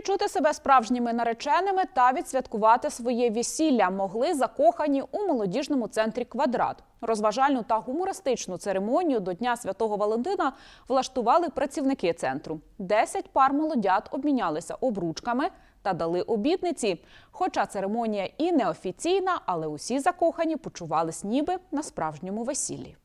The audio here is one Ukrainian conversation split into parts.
відчути себе справжніми нареченими та відсвяткувати своє весілля могли закохані у молодіжному центрі Квадрат. Розважальну та гумористичну церемонію до Дня Святого Валентина влаштували працівники центру. Десять пар молодят обмінялися обручками та дали обітниці. Хоча церемонія і неофіційна, але усі закохані почувались ніби на справжньому весіллі.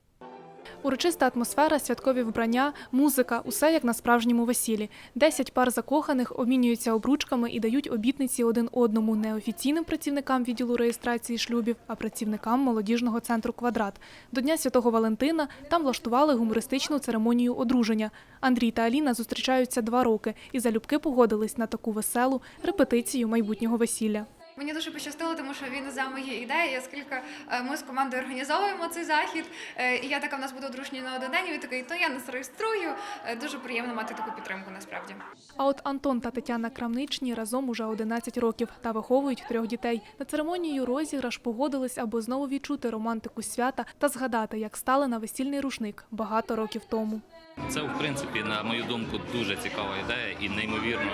Урочиста атмосфера, святкові вбрання, музика усе як на справжньому весіллі. Десять пар закоханих обмінюються обручками і дають обітниці один одному не офіційним працівникам відділу реєстрації шлюбів, а працівникам молодіжного центру Квадрат. До Дня Святого Валентина там влаштували гумористичну церемонію одруження. Андрій та Аліна зустрічаються два роки і залюбки погодились на таку веселу репетицію майбутнього весілля. Мені дуже пощастило, тому що він за мої ідеї, оскільки е, ми з командою організовуємо цей захід. е, І я така в нас буде одружені на один день. Він такий, то я нас реєструю. Е, Дуже приємно мати таку підтримку насправді. А от Антон та Тетяна Крамничні разом уже 11 років та виховують трьох дітей. На церемонію розіграш погодились, аби знову відчути романтику свята та згадати, як стали на весільний рушник багато років тому. Це, в принципі, на мою думку, дуже цікава ідея і неймовірно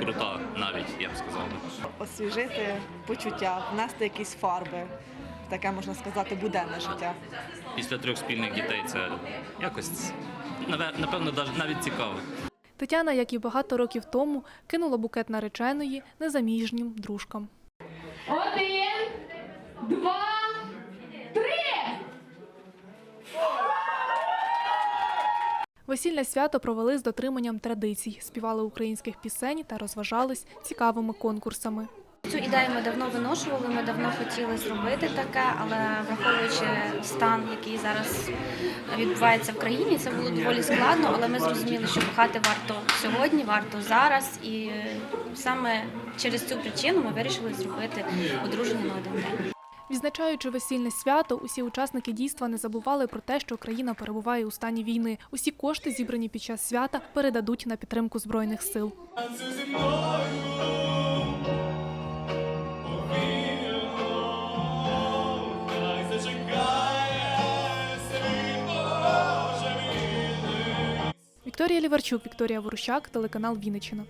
крута, навіть я б сказав. освіжити почуття, внести якісь фарби. Таке можна сказати, буденне життя. Після трьох спільних дітей це якось напевно навіть цікаво. Тетяна, як і багато років тому, кинула букет нареченої незаміжнім дружкам. Один, два, три. Весільне свято провели з дотриманням традицій, співали українських пісень та розважались цікавими конкурсами. Цю ідею ми давно виношували, ми давно хотіли зробити таке, але враховуючи стан, який зараз відбувається в країні, це було доволі складно. Але ми зрозуміли, що кохати варто сьогодні, варто зараз, і саме через цю причину ми вирішили зробити одруження на один день. Відзначаючи весільне свято, усі учасники дійства не забували про те, що країна перебуває у стані війни. Усі кошти, зібрані під час свята, передадуть на підтримку збройних сил. Вікторія Ліварчук, Вікторія Ворущак, телеканал Вінниччина.